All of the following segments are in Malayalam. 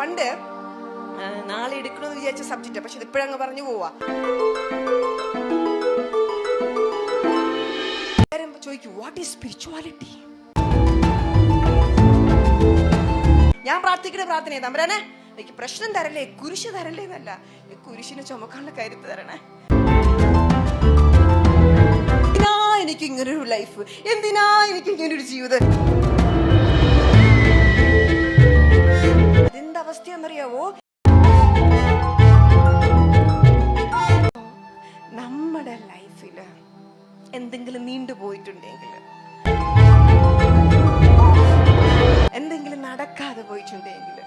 പണ്ട് നാളെ എടുക്കണമെന്ന് വിചാരിച്ച സബ്ജക്റ്റ് പക്ഷെ ഇതിപ്പോഴങ്ങ് പറഞ്ഞു പോവാ. വാട്ട് ഈസ് സ്പിരിച്വാലിറ്റി ഞാൻ പ്രാർത്ഥിക്കുന്ന പ്രാർത്ഥന തമ്പരാനെ എനിക്ക് പ്രശ്നം തരല്ലേ? കുരിശ് തരല്ലേ എന്നല്ല. കുരിശിനെ ചുമക്കാനുള്ള കരുത്ത് തരണേ. എനിക്ക് ഇങ്ങനൊരു ലൈഫ് എന്തിനാ എനിക്ക് ഇങ്ങനൊരു ജീവിതം? അവസ്ഥയെന്നറിയാവോ നമ്മുടെ ലൈഫിൽ എന്തെങ്കിലും നീണ്ടുപോയിട്ടുണ്ടെങ്കിൽ എന്തെങ്കിലും നടക്കാതെ പോയിട്ടുണ്ടെങ്കിൽ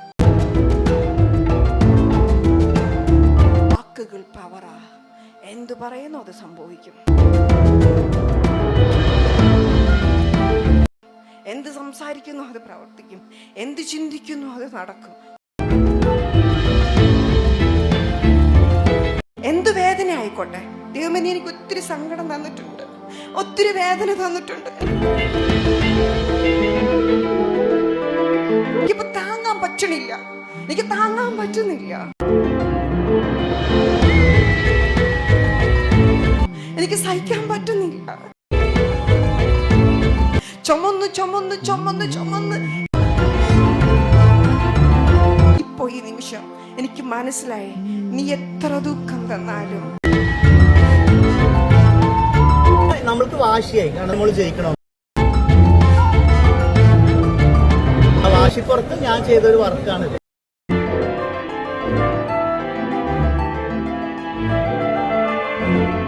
വാക്കുകൾ പവറാ എന്തു പറയുന്നു അത് സംഭവിക്കും. എന്ത് സംസാരിക്കുന്നു അത് പ്രവർത്തിക്കും. എന്ത് ചിന്തിക്കുന്നു അത് നടക്കും. ആയിക്കോട്ടെ ദൈവമേ എനിക്ക് ഒത്തിരി സങ്കടം തന്നിട്ടുണ്ട്. ഒത്തിരി വേദന തന്നിട്ടുണ്ട്. എനിക്കിപ്പോ താങ്ങാൻ പറ്റണില്ല. എനിക്ക് താങ്ങാൻ പറ്റുന്നില്ല. എനിക്ക് സഹിക്കാൻ പറ്റുന്നില്ല. ചുമന്ന് ചുമന്ന് ചുമന്ന് ചുമന്ന്. ഇപ്പോ ഈ നിമിഷം എനിക്ക് മനസ്സിലായി നീ എത്ര ദുഃഖം തന്നാലും വാശിയായി. കാരണം നമ്മൾ ജയിക്കണം. ആ വാശിപ്പുറത്ത് ഞാൻ ചെയ്തൊരു വർക്കാണിത്. thank